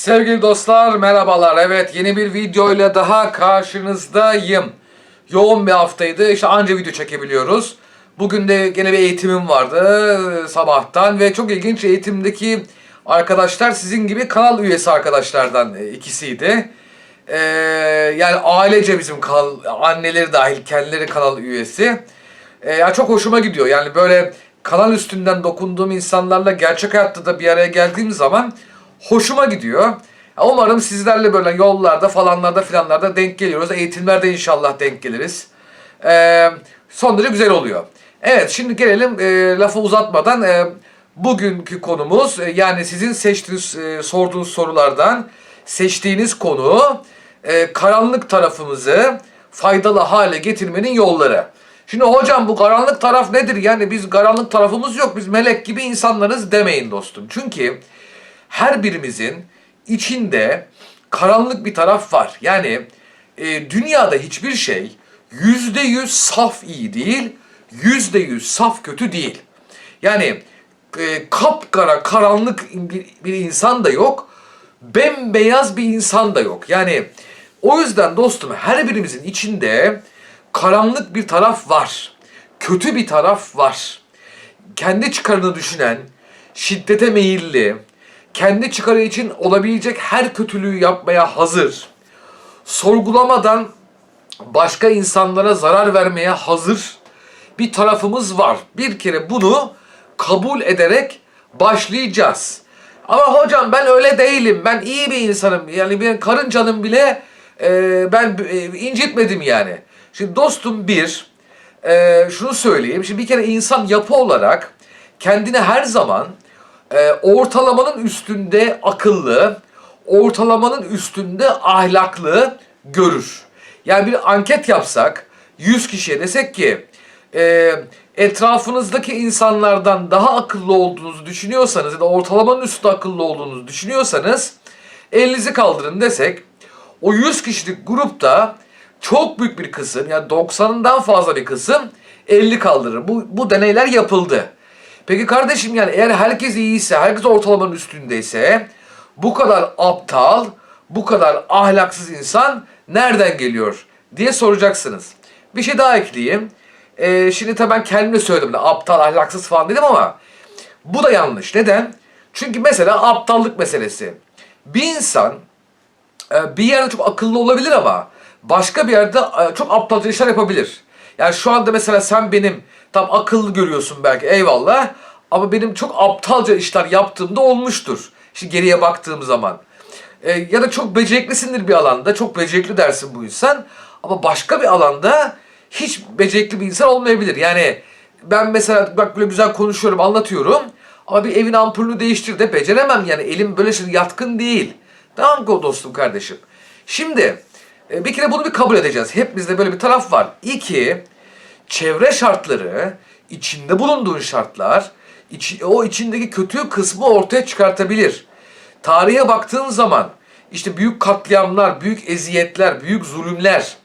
Sevgili dostlar merhabalar. Evet yeni bir video ile daha karşınızdayım. Yoğun bir haftaydı. İşte anca video çekebiliyoruz. Bugün de gene bir eğitimim vardı e, sabahtan ve çok ilginç eğitimdeki arkadaşlar sizin gibi kanal üyesi arkadaşlardan e, ikisiydi. Ee, yani ailece bizim kanal, anneleri dahil kendileri kanal üyesi. Ee, ya çok hoşuma gidiyor. Yani böyle kanal üstünden dokunduğum insanlarla gerçek hayatta da bir araya geldiğim zaman hoşuma gidiyor. Umarım sizlerle böyle yollarda falanlarda filanlarda denk geliyoruz. Eğitimlerde inşallah denk geliriz. Ee, son derece güzel oluyor. Evet şimdi gelelim e, lafı uzatmadan e, bugünkü konumuz e, yani sizin seçtiğiniz e, sorduğunuz sorulardan seçtiğiniz konu e, karanlık tarafımızı faydalı hale getirmenin yolları. Şimdi hocam bu karanlık taraf nedir? Yani biz karanlık tarafımız yok. Biz melek gibi insanlarız demeyin dostum. Çünkü her birimizin içinde karanlık bir taraf var. Yani e, dünyada hiçbir şey yüzde yüz saf iyi değil, yüzde yüz saf kötü değil. Yani e, kapkara karanlık bir, bir insan da yok, bembeyaz bir insan da yok. Yani o yüzden dostum her birimizin içinde karanlık bir taraf var. Kötü bir taraf var. Kendi çıkarını düşünen, şiddete meyilli, kendi çıkarı için olabilecek her kötülüğü yapmaya hazır, sorgulamadan başka insanlara zarar vermeye hazır bir tarafımız var. Bir kere bunu kabul ederek başlayacağız. Ama hocam ben öyle değilim. Ben iyi bir insanım. Yani ben karıncanın bile e, ben e, incitmedim yani. Şimdi dostum bir, e, şunu söyleyeyim. Şimdi bir kere insan yapı olarak kendini her zaman e, ortalamanın üstünde akıllı, ortalamanın üstünde ahlaklı görür. Yani bir anket yapsak 100 kişiye desek ki e, etrafınızdaki insanlardan daha akıllı olduğunuzu düşünüyorsanız ya da ortalamanın üstünde akıllı olduğunuzu düşünüyorsanız elinizi kaldırın desek o 100 kişilik grupta çok büyük bir kısım yani 90'ından fazla bir kısım 50 kaldırır. Bu, bu deneyler yapıldı. Peki kardeşim yani eğer herkes iyiyse, herkes ortalamanın üstündeyse bu kadar aptal, bu kadar ahlaksız insan nereden geliyor diye soracaksınız. Bir şey daha ekleyeyim. Ee, şimdi tabii ben kendim de söyledim. Aptal, ahlaksız falan dedim ama bu da yanlış. Neden? Çünkü mesela aptallık meselesi. Bir insan e, bir yerde çok akıllı olabilir ama başka bir yerde e, çok aptalca işler yapabilir. Yani şu anda mesela sen benim tam akıllı görüyorsun belki eyvallah ama benim çok aptalca işler yaptığımda olmuştur. Şimdi geriye baktığım zaman. E, ya da çok beceriklisindir bir alanda. Çok becerikli dersin bu insan. Ama başka bir alanda hiç becerikli bir insan olmayabilir. Yani ben mesela bak böyle güzel konuşuyorum, anlatıyorum. Ama bir evin ampulünü değiştir de beceremem yani. Elim böyle şey yatkın değil. Tamam mı dostum kardeşim? Şimdi e, bir kere bunu bir kabul edeceğiz. Hepimizde böyle bir taraf var. İki, çevre şartları, içinde bulunduğun şartlar, içi- o içindeki kötü kısmı ortaya çıkartabilir. Tarihe baktığın zaman işte büyük katliamlar, büyük eziyetler, büyük zulümler,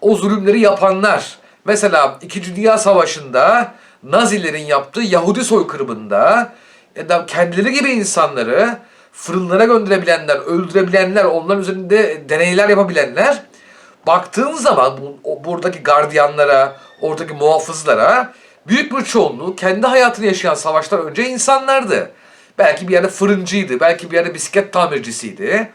o zulümleri yapanlar. Mesela İkinci Dünya Savaşı'nda Nazilerin yaptığı Yahudi soykırımında da kendileri gibi insanları fırınlara gönderebilenler, öldürebilenler, onların üzerinde deneyler yapabilenler baktığın zaman bu, buradaki gardiyanlara, oradaki muhafızlara büyük bir çoğunluğu kendi hayatını yaşayan savaşlar önce insanlardı. Belki bir yerde fırıncıydı, belki bir yerde bisiklet tamircisiydi.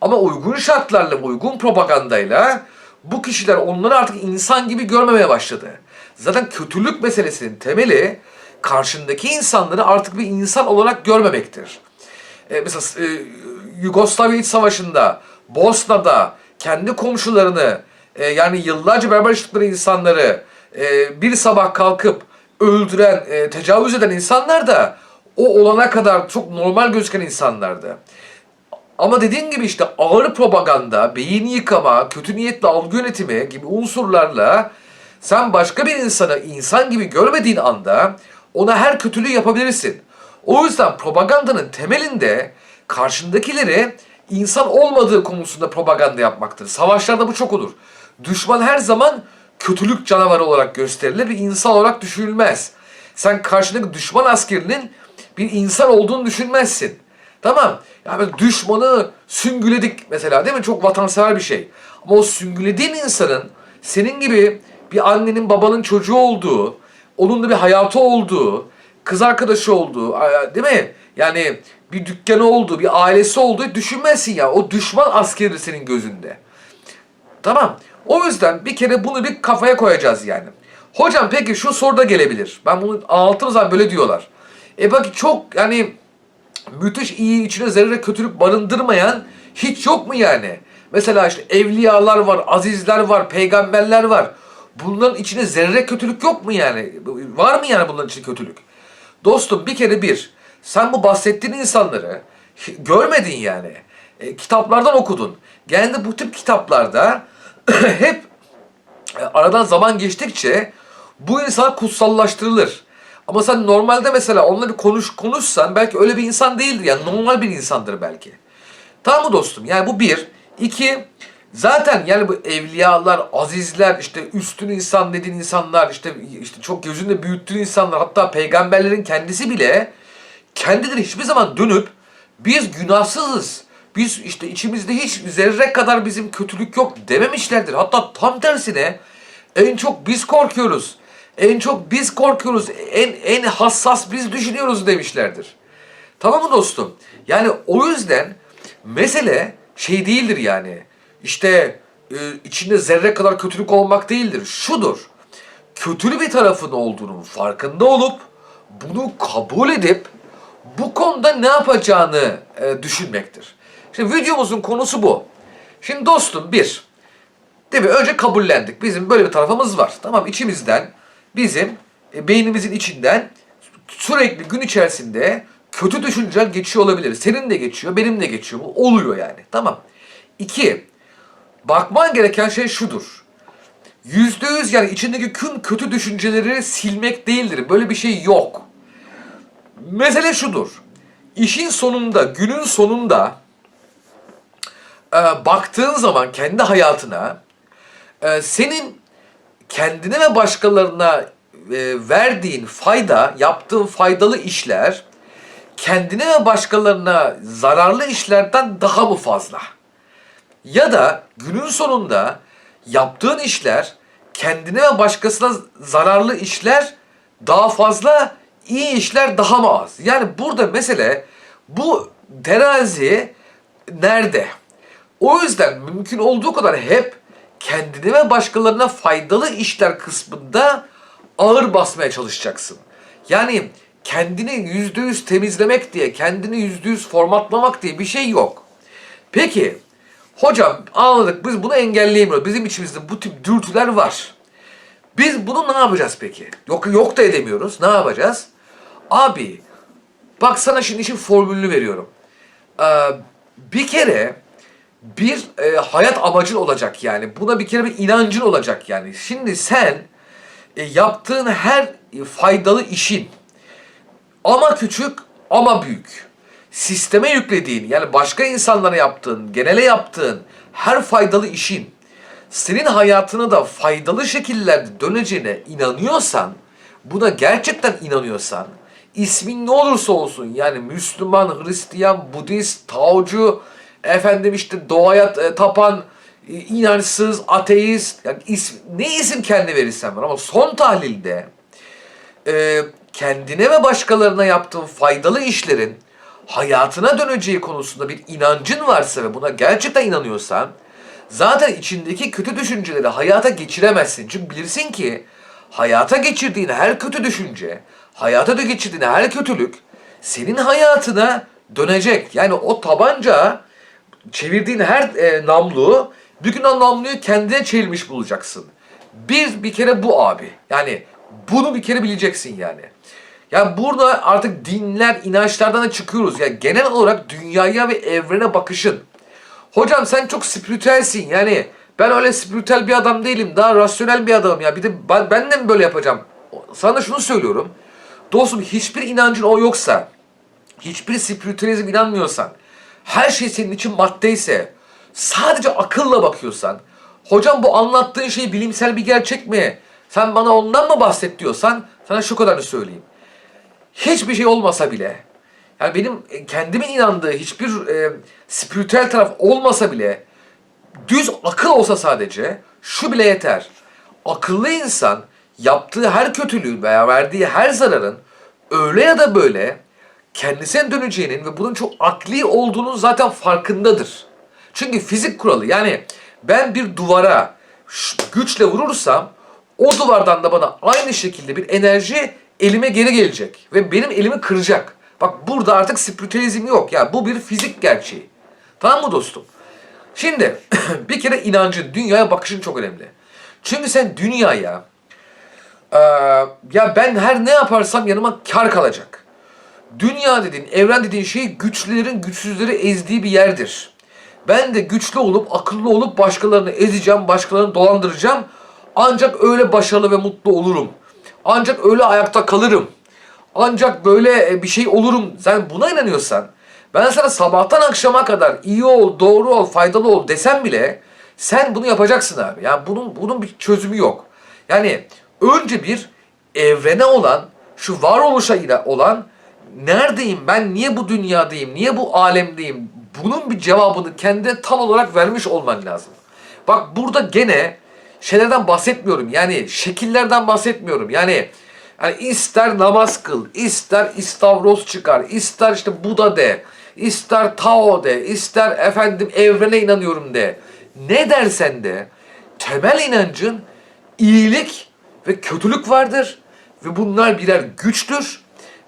Ama uygun şartlarla, uygun propagandayla bu kişiler onları artık insan gibi görmemeye başladı. Zaten kötülük meselesinin temeli karşındaki insanları artık bir insan olarak görmemektir. E, mesela e, Yugoslavya İç Savaşı'nda, Bosna'da kendi komşularını e, yani yıllarca beraber yaşadıkları insanları e, bir sabah kalkıp öldüren, e, tecavüz eden insanlar da o olana kadar çok normal gözüken insanlardı. Ama dediğin gibi işte ağır propaganda, beyin yıkama, kötü niyetli algı yönetimi gibi unsurlarla sen başka bir insanı insan gibi görmediğin anda ona her kötülüğü yapabilirsin. O yüzden propagandanın temelinde karşındakileri insan olmadığı konusunda propaganda yapmaktır. Savaşlarda bu çok olur. Düşman her zaman kötülük canavarı olarak gösterilir ve insan olarak düşünülmez. Sen karşındaki düşman askerinin bir insan olduğunu düşünmezsin. Tamam. Yani düşmanı süngüledik mesela değil mi? Çok vatansever bir şey. Ama o süngülediğin insanın senin gibi bir annenin babanın çocuğu olduğu, onun da bir hayatı olduğu, kız arkadaşı olduğu, değil mi? Yani bir dükkanı olduğu, bir ailesi olduğu düşünmezsin ya. O düşman askeridir senin gözünde. Tamam. O yüzden bir kere bunu bir kafaya koyacağız yani. Hocam peki şu soru da gelebilir. Ben bunu anlattığım zaman böyle diyorlar. E bak çok yani müthiş iyi içine zerre kötülük barındırmayan hiç yok mu yani? Mesela işte evliyalar var, azizler var, peygamberler var. Bunların içine zerre kötülük yok mu yani? Var mı yani bunların içinde kötülük? Dostum bir kere bir, sen bu bahsettiğin insanları görmedin yani. E, kitaplardan okudun. Genelde bu tip kitaplarda hep e, aradan zaman geçtikçe bu insan kutsallaştırılır. Ama sen normalde mesela onunla bir konuş konuşsan belki öyle bir insan değildir. Yani normal bir insandır belki. Tamam mı dostum? Yani bu bir. İki, zaten yani bu evliyalar, azizler, işte üstün insan dediğin insanlar, işte işte çok gözünde büyüttüğün insanlar, hatta peygamberlerin kendisi bile kendileri hiçbir zaman dönüp biz günahsızız. Biz işte içimizde hiç zerre kadar bizim kötülük yok dememişlerdir. Hatta tam tersine en çok biz korkuyoruz. En çok biz korkuyoruz. En en hassas biz düşünüyoruz demişlerdir. Tamam mı dostum? Yani o yüzden mesele şey değildir yani. İşte e, içinde zerre kadar kötülük olmak değildir. Şudur. Kötülü bir tarafın olduğunun farkında olup bunu kabul edip bu konuda ne yapacağını e, düşünmektir. Şimdi videomuzun konusu bu. Şimdi dostum bir, değil mi? Önce kabullendik. Bizim böyle bir tarafımız var. Tamam içimizden bizim e, beynimizin içinden sürekli gün içerisinde kötü düşünceler geçiyor olabilir. Senin de geçiyor, benim de geçiyor. Bu oluyor yani. Tamam. İki, bakman gereken şey şudur. Yüzde yüz yani içindeki tüm kötü düşünceleri silmek değildir. Böyle bir şey yok. Mesele şudur. İşin sonunda, günün sonunda e, baktığın zaman kendi hayatına e, senin kendine ve başkalarına e, verdiğin fayda, yaptığın faydalı işler kendine ve başkalarına zararlı işlerden daha mı fazla? Ya da günün sonunda yaptığın işler kendine ve başkasına zararlı işler daha fazla, iyi işler daha mı az? Yani burada mesele bu terazi nerede? O yüzden mümkün olduğu kadar hep kendine ve başkalarına faydalı işler kısmında ağır basmaya çalışacaksın. Yani kendini yüzde yüz temizlemek diye, kendini yüzde yüz formatlamak diye bir şey yok. Peki, hocam anladık biz bunu engelleyemiyoruz. Bizim içimizde bu tip dürtüler var. Biz bunu ne yapacağız peki? Yok yok da edemiyoruz. Ne yapacağız? Abi bak sana şimdi işin formülünü veriyorum. Ee, bir kere bir e, hayat amacın olacak yani. Buna bir kere bir inancın olacak yani. Şimdi sen e, yaptığın her faydalı işin ama küçük ama büyük. Sisteme yüklediğin yani başka insanlara yaptığın, genele yaptığın her faydalı işin senin hayatına da faydalı şekillerde döneceğine inanıyorsan, buna gerçekten inanıyorsan, ismin ne olursa olsun yani Müslüman, Hristiyan, Budist, Taocu, efendim işte doğaya e, tapan, e, inançsız, ateist, yani is, ne isim kendi verirsen var ama son tahlilde e, kendine ve başkalarına yaptığın faydalı işlerin hayatına döneceği konusunda bir inancın varsa ve buna gerçekten inanıyorsan zaten içindeki kötü düşünceleri hayata geçiremezsin. Çünkü bilirsin ki hayata geçirdiğin her kötü düşünce, hayata da geçirdiğin her kötülük senin hayatına dönecek. Yani o tabanca çevirdiğin her e, namlu bir gün o namluyu kendine çevirmiş bulacaksın. Bir bir kere bu abi. Yani bunu bir kere bileceksin yani. Yani burada artık dinler, inançlardan da çıkıyoruz. Yani genel olarak dünyaya ve evrene bakışın. Hocam sen çok spiritüelsin yani. Ben öyle spiritüel bir adam değilim. Daha rasyonel bir adamım ya. Bir de ben, ben de mi böyle yapacağım? Sana şunu söylüyorum. Dostum hiçbir inancın o yoksa, hiçbir spiritüalizm inanmıyorsan, her şey senin için maddeyse, sadece akılla bakıyorsan, hocam bu anlattığın şey bilimsel bir gerçek mi? Sen bana ondan mı bahset diyorsan, sana şu kadarını söyleyeyim. Hiçbir şey olmasa bile, Yani benim e, kendimin inandığı hiçbir e, spiritüel taraf olmasa bile düz akıl olsa sadece şu bile yeter. Akıllı insan yaptığı her kötülüğün veya verdiği her zararın öyle ya da böyle kendisine döneceğinin ve bunun çok akli olduğunun zaten farkındadır. Çünkü fizik kuralı yani ben bir duvara güçle vurursam o duvardan da bana aynı şekilde bir enerji elime geri gelecek ve benim elimi kıracak. Bak burada artık spiritüalizm yok. Ya bu bir fizik gerçeği. Tamam mı dostum? Şimdi bir kere inancın, dünyaya bakışın çok önemli. Çünkü sen dünyaya eee, ya ben her ne yaparsam yanıma kar kalacak. Dünya dediğin, evren dediğin şey güçlülerin güçsüzleri ezdiği bir yerdir. Ben de güçlü olup, akıllı olup başkalarını ezeceğim, başkalarını dolandıracağım. Ancak öyle başarılı ve mutlu olurum. Ancak öyle ayakta kalırım. Ancak böyle e, bir şey olurum. Sen buna inanıyorsan ben sana sabahtan akşama kadar iyi ol, doğru ol, faydalı ol desem bile sen bunu yapacaksın abi. Yani bunun bunun bir çözümü yok. Yani önce bir evrene olan, şu varoluşa olan neredeyim ben, niye bu dünyadayım, niye bu alemdeyim bunun bir cevabını kendine tam olarak vermiş olman lazım. Bak burada gene şeylerden bahsetmiyorum. Yani şekillerden bahsetmiyorum. Yani yani ister namaz kıl, ister istavroz çıkar, ister işte Buda de, ister Tao de, ister efendim evrene inanıyorum de. Ne dersen de temel inancın iyilik ve kötülük vardır ve bunlar birer güçtür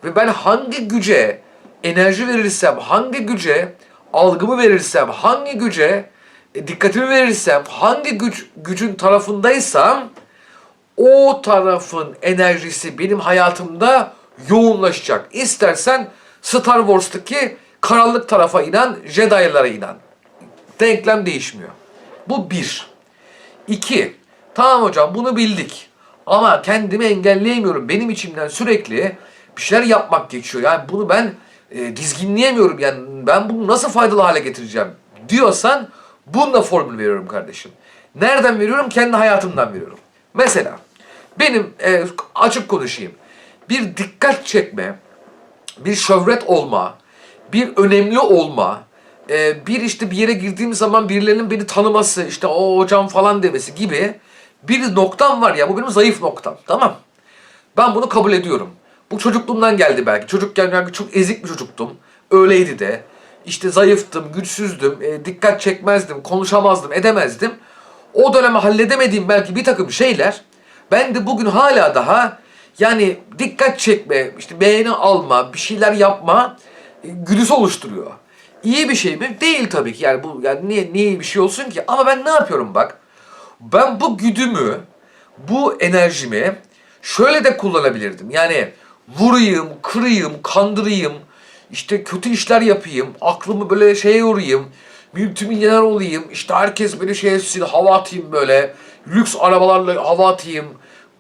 ve ben hangi güce enerji verirsem, hangi güce algımı verirsem, hangi güce e, dikkatimi verirsem, hangi güç gücün tarafındaysam o tarafın enerjisi benim hayatımda yoğunlaşacak. İstersen Star Wars'taki karanlık tarafa inen Jedi'lara inen. Denklem değişmiyor. Bu bir. İki. Tamam hocam bunu bildik. Ama kendimi engelleyemiyorum. Benim içimden sürekli bir şeyler yapmak geçiyor. Yani bunu ben e, dizginleyemiyorum. Yani ben bunu nasıl faydalı hale getireceğim diyorsan bununla formül veriyorum kardeşim. Nereden veriyorum? Kendi hayatımdan veriyorum. Mesela benim e, açık konuşayım. Bir dikkat çekme, bir şöhret olma, bir önemli olma, e, bir işte bir yere girdiğim zaman birilerinin beni tanıması, işte o hocam falan demesi gibi bir noktam var ya bu benim zayıf noktam. Tamam. Ben bunu kabul ediyorum. Bu çocukluğumdan geldi belki. Çocukken yani çok ezik bir çocuktum. Öyleydi de. İşte zayıftım, güçsüzdüm, e, dikkat çekmezdim, konuşamazdım, edemezdim. O döneme halledemediğim belki bir takım şeyler ben de bugün hala daha yani dikkat çekme, işte beğeni alma, bir şeyler yapma e, güdüsü oluşturuyor. İyi bir şey mi? Değil tabii ki. Yani bu yani niye niye iyi bir şey olsun ki? Ama ben ne yapıyorum bak? Ben bu güdümü, bu enerjimi şöyle de kullanabilirdim. Yani vurayım, kırayım, kandırayım, işte kötü işler yapayım, aklımı böyle şeye yorayım, multimilyoner olayım, işte herkes beni şeye sil, hava atayım böyle, lüks arabalarla hava atayım,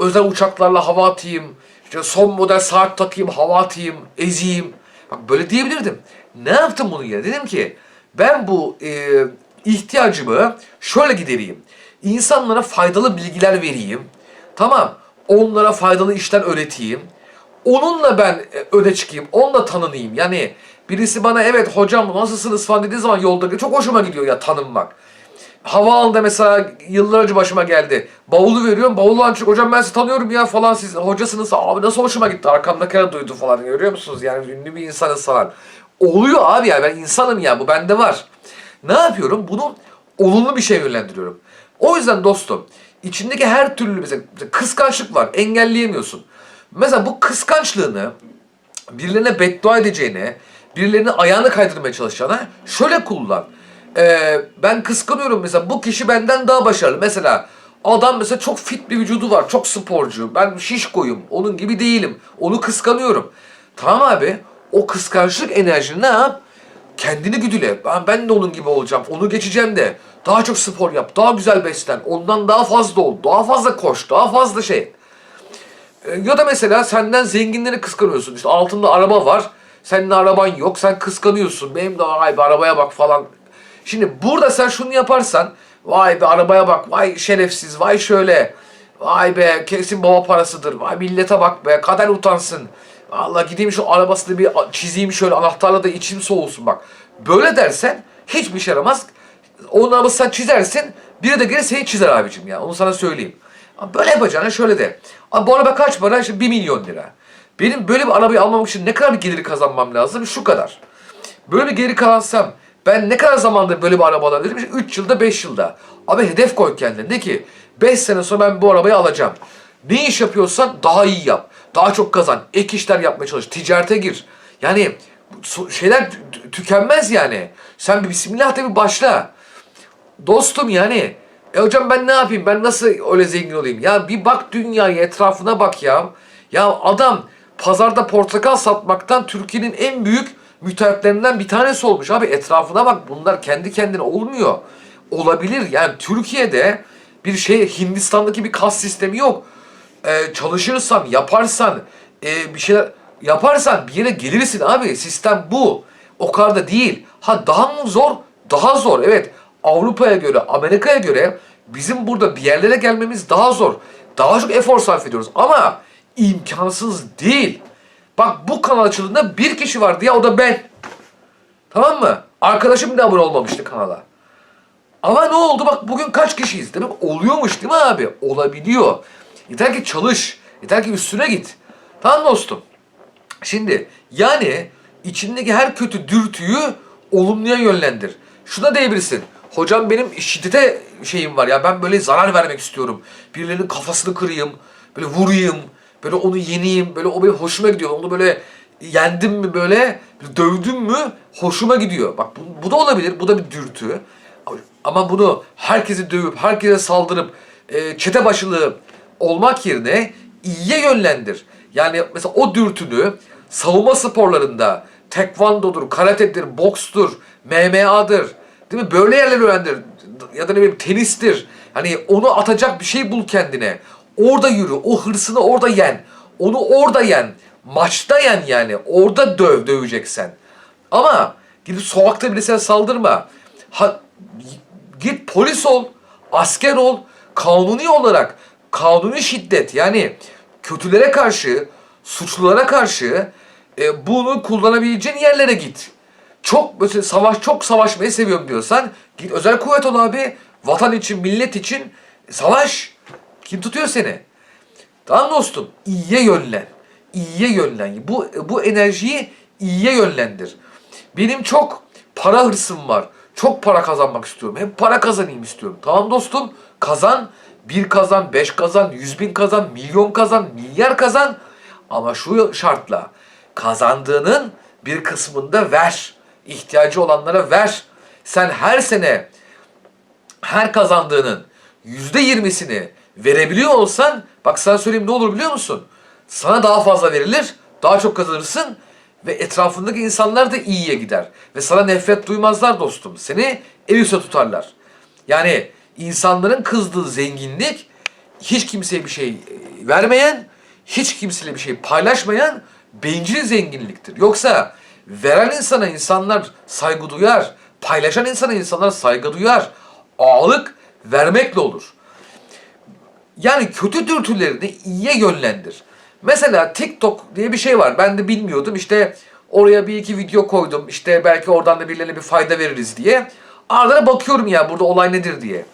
özel uçaklarla hava atayım, işte son model saat takayım, hava atayım, ezeyim. Bak böyle diyebilirdim. Ne yaptım bunu ya? Dedim ki ben bu e, ihtiyacımı şöyle gidereyim. İnsanlara faydalı bilgiler vereyim. Tamam. Onlara faydalı işler öğreteyim. Onunla ben e, öne çıkayım. Onunla tanınayım. Yani birisi bana evet hocam nasılsınız falan dediği zaman yolda çok hoşuma gidiyor ya tanınmak. Havaalanında mesela yıllar önce başıma geldi. Bavulu veriyorum. Bavulu açık. Hocam ben sizi tanıyorum ya falan. Siz hocasınız. Abi nasıl hoşuma gitti. Arkamdakiler duydu falan. Görüyor musunuz? Yani ünlü bir insanız falan. Oluyor abi ya. Ben insanım ya. Bu bende var. Ne yapıyorum? Bunu olumlu bir şey yönlendiriyorum. O yüzden dostum içindeki her türlü mesela kıskançlık var. Engelleyemiyorsun. Mesela bu kıskançlığını birilerine beddua edeceğine, birilerine ayağını kaydırmaya çalışacağına şöyle kullan. Ee, ben kıskanıyorum mesela bu kişi benden daha başarılı. Mesela adam mesela çok fit bir vücudu var, çok sporcu. Ben şişkoyum, onun gibi değilim. Onu kıskanıyorum. Tamam abi, o kıskançlık enerjini ne yap? Kendini güdüle. Ben, ben de onun gibi olacağım. Onu geçeceğim de. Daha çok spor yap. Daha güzel beslen. Ondan daha fazla ol. Daha fazla koş. Daha fazla şey. E, Ya da mesela senden zenginleri kıskanıyorsun. İşte altında araba var. Senin araban yok. Sen kıskanıyorsun. Benim de vay be arabaya bak falan. Şimdi burada sen şunu yaparsan vay be arabaya bak. Vay şerefsiz. Vay şöyle. Vay be kesin baba parasıdır. Vay millete bak be. Kader utansın. Allah gideyim şu arabasını bir çizeyim şöyle anahtarla da içim soğusun bak. Böyle dersen hiçbir şey yaramaz. Onun arabasını sen çizersin. Biri de gelir seni çizer abicim ya. Onu sana söyleyeyim. Böyle yapacağına şöyle de. Abi bu araba kaç para? İşte 1 milyon lira. Benim böyle bir arabayı almam için ne kadar bir geliri kazanmam lazım? Şu kadar. Böyle bir geri kazansam ben ne kadar zamanda böyle bir araba alabilirim? İşte 3 yılda 5 yılda. Abi hedef koy kendine. De ki 5 sene sonra ben bu arabayı alacağım. Ne iş yapıyorsan daha iyi yap. Daha çok kazan. Ek işler yapmaya çalış. Ticarete gir. Yani şeyler tü- tükenmez yani. Sen bir bismillah de bir başla. Dostum yani. E hocam ben ne yapayım? Ben nasıl öyle zengin olayım? Ya bir bak dünyaya etrafına bak ya. Ya adam pazarda portakal satmaktan Türkiye'nin en büyük müteahhitlerinden bir tanesi olmuş. Abi etrafına bak bunlar kendi kendine olmuyor. Olabilir yani Türkiye'de bir şey Hindistan'daki bir kas sistemi yok. Ee, çalışırsan, yaparsan, e, bir şeyler yaparsan bir yere gelirsin abi. Sistem bu. O kadar da değil. Ha daha mı zor? Daha zor. Evet. Avrupa'ya göre, Amerika'ya göre bizim burada bir yerlere gelmemiz daha zor. Daha çok efor sarf ediyoruz. Ama imkansız değil. Bak bu kanal açıldığında bir kişi vardı ya o da ben. Tamam mı? Arkadaşım da abone olmamıştı kanala. Ama ne oldu bak bugün kaç kişiyiz? Demek oluyormuş değil mi abi? Olabiliyor. Yeter ki çalış. Yeter ki üstüne git. Tamam dostum. Şimdi yani içindeki her kötü dürtüyü olumluya yönlendir. Şuna diyebilirsin. Hocam benim şiddete şeyim var ya ben böyle zarar vermek istiyorum. Birilerinin kafasını kırayım, böyle vurayım, böyle onu yeneyim, böyle o benim hoşuma gidiyor. Onu böyle yendim mi böyle, dövdüm mü hoşuma gidiyor. Bak bu, bu da olabilir, bu da bir dürtü. Ama bunu herkesi dövüp, herkese saldırıp, e, çete başılığı olmak yerine iyiye yönlendir. Yani mesela o dürtünü savunma sporlarında tekvandodur, karatedir, bokstur, MMA'dır. Değil mi? Böyle yerler öğrendir. Ya da ne bileyim tenistir. Hani onu atacak bir şey bul kendine. Orada yürü. O hırsını orada yen. Onu orada yen. Maçta yen yani. Orada döv, döveceksen. Ama gidip sokakta birisine saldırma. Ha, git polis ol, asker ol, kanuni olarak kanuni şiddet yani kötülere karşı, suçlulara karşı e, bunu kullanabileceğin yerlere git. Çok mesela savaş çok savaşmayı seviyorum diyorsan git özel kuvvet ol abi. Vatan için, millet için savaş. Kim tutuyor seni? Tamam dostum. İyiye yönlen. İyiye yönlen. Bu bu enerjiyi iyiye yönlendir. Benim çok para hırsım var. Çok para kazanmak istiyorum. Hep para kazanayım istiyorum. Tamam dostum. Kazan. Bir kazan, beş kazan, yüz bin kazan, milyon kazan, milyar kazan. Ama şu şartla kazandığının bir kısmını da ver. İhtiyacı olanlara ver. Sen her sene her kazandığının yüzde yirmisini verebiliyor olsan bak sana söyleyeyim ne olur biliyor musun? Sana daha fazla verilir, daha çok kazanırsın ve etrafındaki insanlar da iyiye gider. Ve sana nefret duymazlar dostum. Seni el tutarlar. Yani insanların kızdığı zenginlik hiç kimseye bir şey e, vermeyen, hiç kimseyle bir şey paylaşmayan bencil zenginliktir. Yoksa veren insana insanlar saygı duyar, paylaşan insana insanlar saygı duyar. Ağalık vermekle olur. Yani kötü dürtülerini iyiye yönlendir. Mesela TikTok diye bir şey var. Ben de bilmiyordum. İşte oraya bir iki video koydum. İşte belki oradan da birilerine bir fayda veririz diye. Arada bakıyorum ya burada olay nedir diye.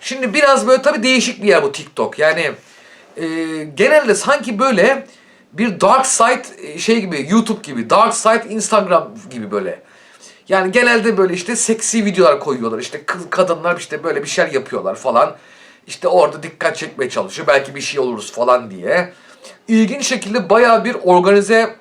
Şimdi biraz böyle tabii değişik bir yer bu TikTok. Yani e, genelde sanki böyle bir dark side e, şey gibi YouTube gibi, dark side Instagram gibi böyle. Yani genelde böyle işte seksi videolar koyuyorlar. İşte kız, kadınlar işte böyle bir şeyler yapıyorlar falan. İşte orada dikkat çekmeye çalışıyor. Belki bir şey oluruz falan diye. İlginç şekilde bayağı bir organize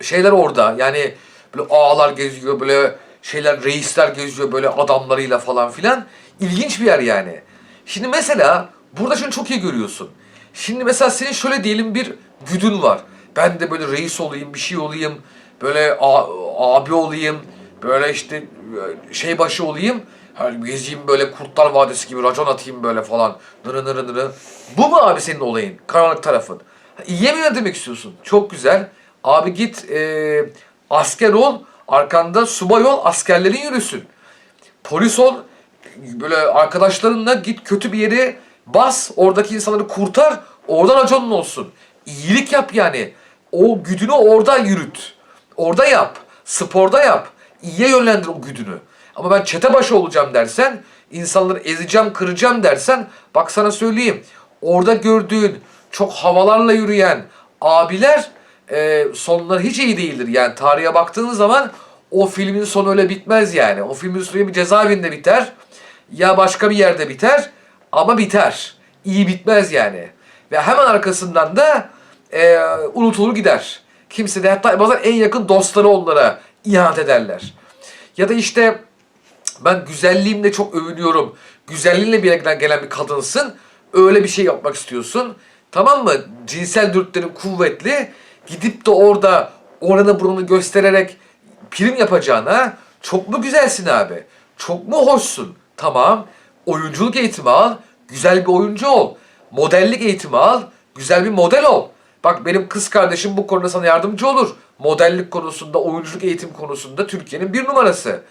şeyler orada. Yani böyle ağalar geziyor, böyle şeyler, reisler geziyor böyle adamlarıyla falan filan. İlginç bir yer yani. Şimdi mesela burada şunu çok iyi görüyorsun. Şimdi mesela senin şöyle diyelim bir güdün var. Ben de böyle reis olayım, bir şey olayım, böyle abi olayım, böyle işte şey başı olayım. Hani gezeyim böyle Kurtlar Vadisi gibi racon atayım böyle falan. Nırı nırı nırı. Bu mu abi senin olayın? Karanlık tarafın. İyiye mi demek istiyorsun? Çok güzel. Abi git e, asker ol, arkanda subay ol, askerlerin yürüsün. Polis ol, böyle arkadaşlarınla git kötü bir yere bas, oradaki insanları kurtar, oradan raconun olsun. İyilik yap yani. o güdünü orada yürüt. Orada yap. Sporda yap. İyiye yönlendir o güdünü. Ama ben çete başı olacağım dersen, insanları ezeceğim, kıracağım dersen, bak sana söyleyeyim. Orada gördüğün çok havalarla yürüyen abiler e, sonları hiç iyi değildir. Yani tarihe baktığınız zaman o filmin sonu öyle bitmez yani. O filmin sonu bir cezaevinde biter ya başka bir yerde biter ama biter. İyi bitmez yani. Ve hemen arkasından da e, unutulur gider. Kimse de hatta bazen en yakın dostları onlara ihanet ederler. Ya da işte ben güzelliğimle çok övünüyorum. Güzelliğinle bir yerden gelen bir kadınsın. Öyle bir şey yapmak istiyorsun. Tamam mı? Cinsel dürtülerin kuvvetli. Gidip de orada oranı burunu göstererek prim yapacağına çok mu güzelsin abi? Çok mu hoşsun? Tamam. Oyunculuk eğitimi al. Güzel bir oyuncu ol. Modellik eğitimi al. Güzel bir model ol. Bak benim kız kardeşim bu konuda sana yardımcı olur. Modellik konusunda, oyunculuk eğitim konusunda Türkiye'nin bir numarası.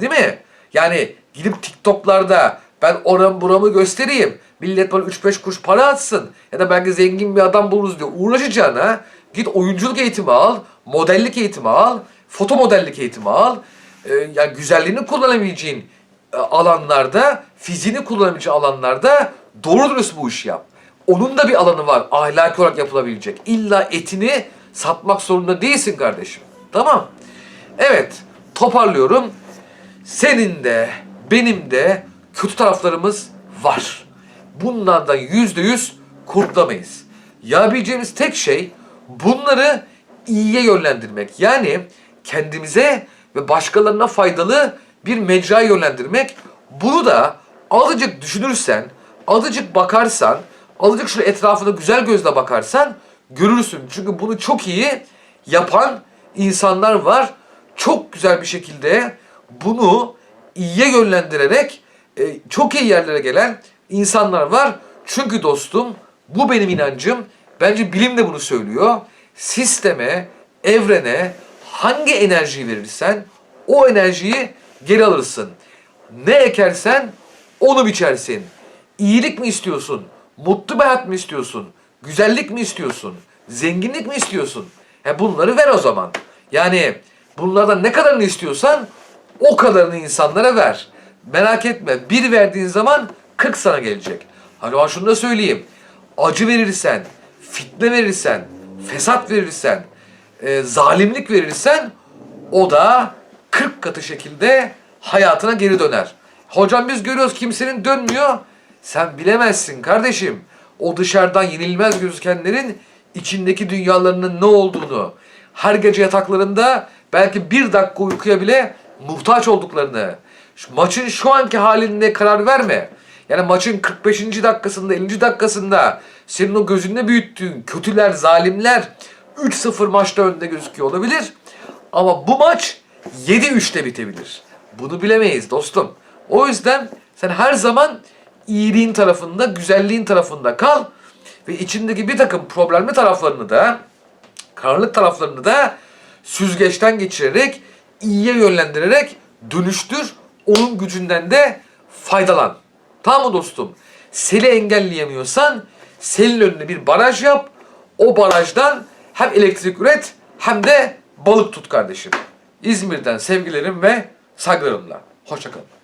Değil mi? Yani gidip TikTok'larda ben oram buramı göstereyim. Millet bana 3-5 kuruş para atsın. Ya da belki zengin bir adam buluruz diye uğraşacağına git oyunculuk eğitimi al, modellik eğitimi al, foto modellik eğitimi al. Ee, yani güzelliğini kullanabileceğin e, alanlarda, fiziğini kullanabileceğin alanlarda doğru dürüst bu işi yap. Onun da bir alanı var ahlaki olarak yapılabilecek. İlla etini satmak zorunda değilsin kardeşim. Tamam. Evet toparlıyorum. Senin de benim de kötü taraflarımız var. Bunlardan yüzde yüz kurtulamayız. Yapabileceğimiz tek şey bunları iyiye yönlendirmek. Yani kendimize ve başkalarına faydalı bir mecraya yönlendirmek. Bunu da azıcık düşünürsen, azıcık bakarsan, azıcık şöyle etrafına güzel gözle bakarsan görürsün. Çünkü bunu çok iyi yapan insanlar var. Çok güzel bir şekilde bunu iyiye yönlendirerek e, çok iyi yerlere gelen insanlar var. Çünkü dostum bu benim inancım. Bence bilim de bunu söylüyor. Sisteme, evrene hangi enerjiyi verirsen o enerjiyi geri alırsın. Ne ekersen onu biçersin. İyilik mi istiyorsun? Mutlu bir hayat mı istiyorsun? Güzellik mi istiyorsun? Zenginlik mi istiyorsun? He bunları ver o zaman. Yani bunlardan ne kadarını istiyorsan o kadarını insanlara ver. Merak etme bir verdiğin zaman 40 sana gelecek. Hani ben şunu da söyleyeyim. Acı verirsen, fitne verirsen, fesat verirsen, e, zalimlik verirsen o da 40 katı şekilde hayatına geri döner. Hocam biz görüyoruz kimsenin dönmüyor. Sen bilemezsin kardeşim. O dışarıdan yenilmez gözükenlerin içindeki dünyalarının ne olduğunu, her gece yataklarında belki bir dakika uykuya bile muhtaç olduklarını, şu maçın şu anki halinde karar verme. Yani maçın 45. dakikasında, 50. dakikasında senin o gözünde büyüttüğün kötüler, zalimler 3-0 maçta önde gözüküyor olabilir. Ama bu maç 7-3'te bitebilir. Bunu bilemeyiz dostum. O yüzden sen her zaman iyiliğin tarafında, güzelliğin tarafında kal ve içindeki bir takım problemli taraflarını da, karanlık taraflarını da süzgeçten geçirerek, iyiye yönlendirerek dönüştür. Onun gücünden de faydalan. Tamam mı dostum? Seli engelleyemiyorsan selin önüne bir baraj yap. O barajdan hem elektrik üret hem de balık tut kardeşim. İzmir'den sevgilerim ve saygılarımla. Hoşçakalın.